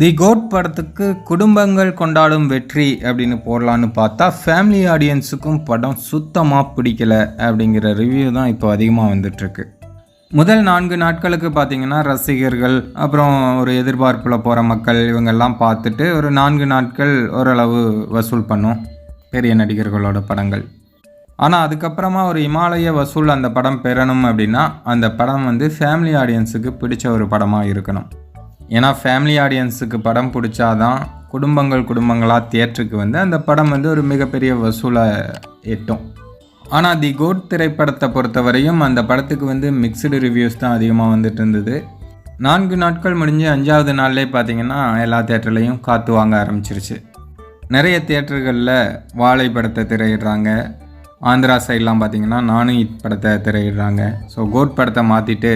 தி code படத்துக்கு குடும்பங்கள் கொண்டாடும் வெற்றி அப்படின்னு போடலான்னு பார்த்தா ஃபேமிலி ஆடியன்ஸுக்கும் படம் சுத்தமாக பிடிக்கல அப்படிங்கிற ரிவ்யூ தான் இப்போ அதிகமாக வந்துட்டுருக்கு. முதல் நான்கு நாட்களுக்கு பார்த்தீங்கன்னா ரசிகர்கள் அப்புறம் ஒரு எதிர்பார்ப்பில் போகிற மக்கள் இவங்கெல்லாம் பார்த்துட்டு ஒரு நான்கு நாட்கள் ஓரளவு வசூல் பண்ணும் பெரிய நடிகர்களோட படங்கள். ஆனால் அதுக்கப்புறமா ஒரு இமாலய வசூல் அந்த படம் பெறணும் அப்படின்னா அந்த படம் வந்து ஃபேமிலி ஆடியன்ஸுக்கு பிடிச்ச ஒரு படமாக இருக்கணும். ஏன்னா ஃபேமிலி ஆடியன்ஸுக்கு படம் பிடிச்சாதான் குடும்பங்கள் குடும்பங்களாக தியேட்டருக்கு வந்து அந்த படம் வந்து ஒரு மிகப்பெரிய வசூலை எட்டும். ஆனால் தி கோட் திரைப்படத்தை பொறுத்தவரையும் அந்த படத்துக்கு வந்து மிக்சடு ரிவ்யூஸ் தான் அதிகமாக வந்துட்டு இருந்தது. நான்கு நாட்கள் முடிஞ்சு அஞ்சாவது நாள்லேயே பார்த்தீங்கன்னா எல்லா தேட்டர்லேயும் காற்று வாங்க ஆரம்பிச்சிருச்சு. நிறைய தேட்டர்களில் வாழை படத்தை திரையிடுறாங்க. ஆந்திரா சைட்லாம் பார்த்தீங்கன்னா நானும் படத்தை திரையிடுறாங்க. ஸோ கோட் படத்தை மாற்றிட்டு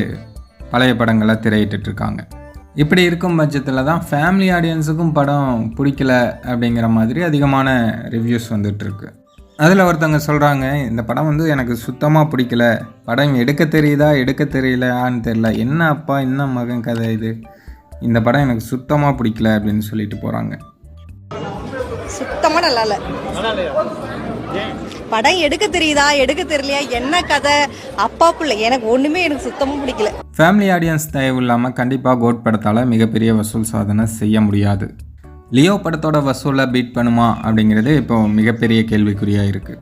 பழைய படங்களை திரையிட்டுருக்காங்க இருக்காங்க. இப்படி இருக்கும் பட்சத்தில் தான் ஃபேமிலி ஆடியன்ஸுக்கும் படம் பிடிக்கல அப்படிங்கிற மாதிரி அதிகமான ரிவ்யூஸ் வந்துட்டுருக்கு அதில் ஒருத்தவங்க சொல்கிறாங்க இந்த படம் வந்து எனக்கு சுத்தமாக பிடிக்கல. படம் எடுக்க தெரியுதா எடுக்க தெரியலையான்னு தெரில என்ன அப்பா என்ன மகன் கதை இது? இந்த படம் எனக்கு சுத்தமாக பிடிக்கல அப்படின்னு சொல்லிட்டு போகிறாங்க சுத்தமாக நல்லா இல்லை. படம் எடுக்க தெரியுதா எடுக்க தெரியலையா என்ன கதை? அப்பா பிள்ளை எனக்கு ஒன்றுமே எனக்கு சுத்தமாக பிடிக்கல. ஃபேமிலி ஆடியன்ஸ் தயவு இல்லாமல் கண்டிப்பாக கோட் படத்தால் மிகப்பெரிய வசூல் சாதனை செய்ய முடியாது. லியோ படத்தோட வசூலை பீட் பண்ணுமா அப்படிங்கிறது இப்போ மிகப்பெரிய கேள்விக்குறியாக இருக்குது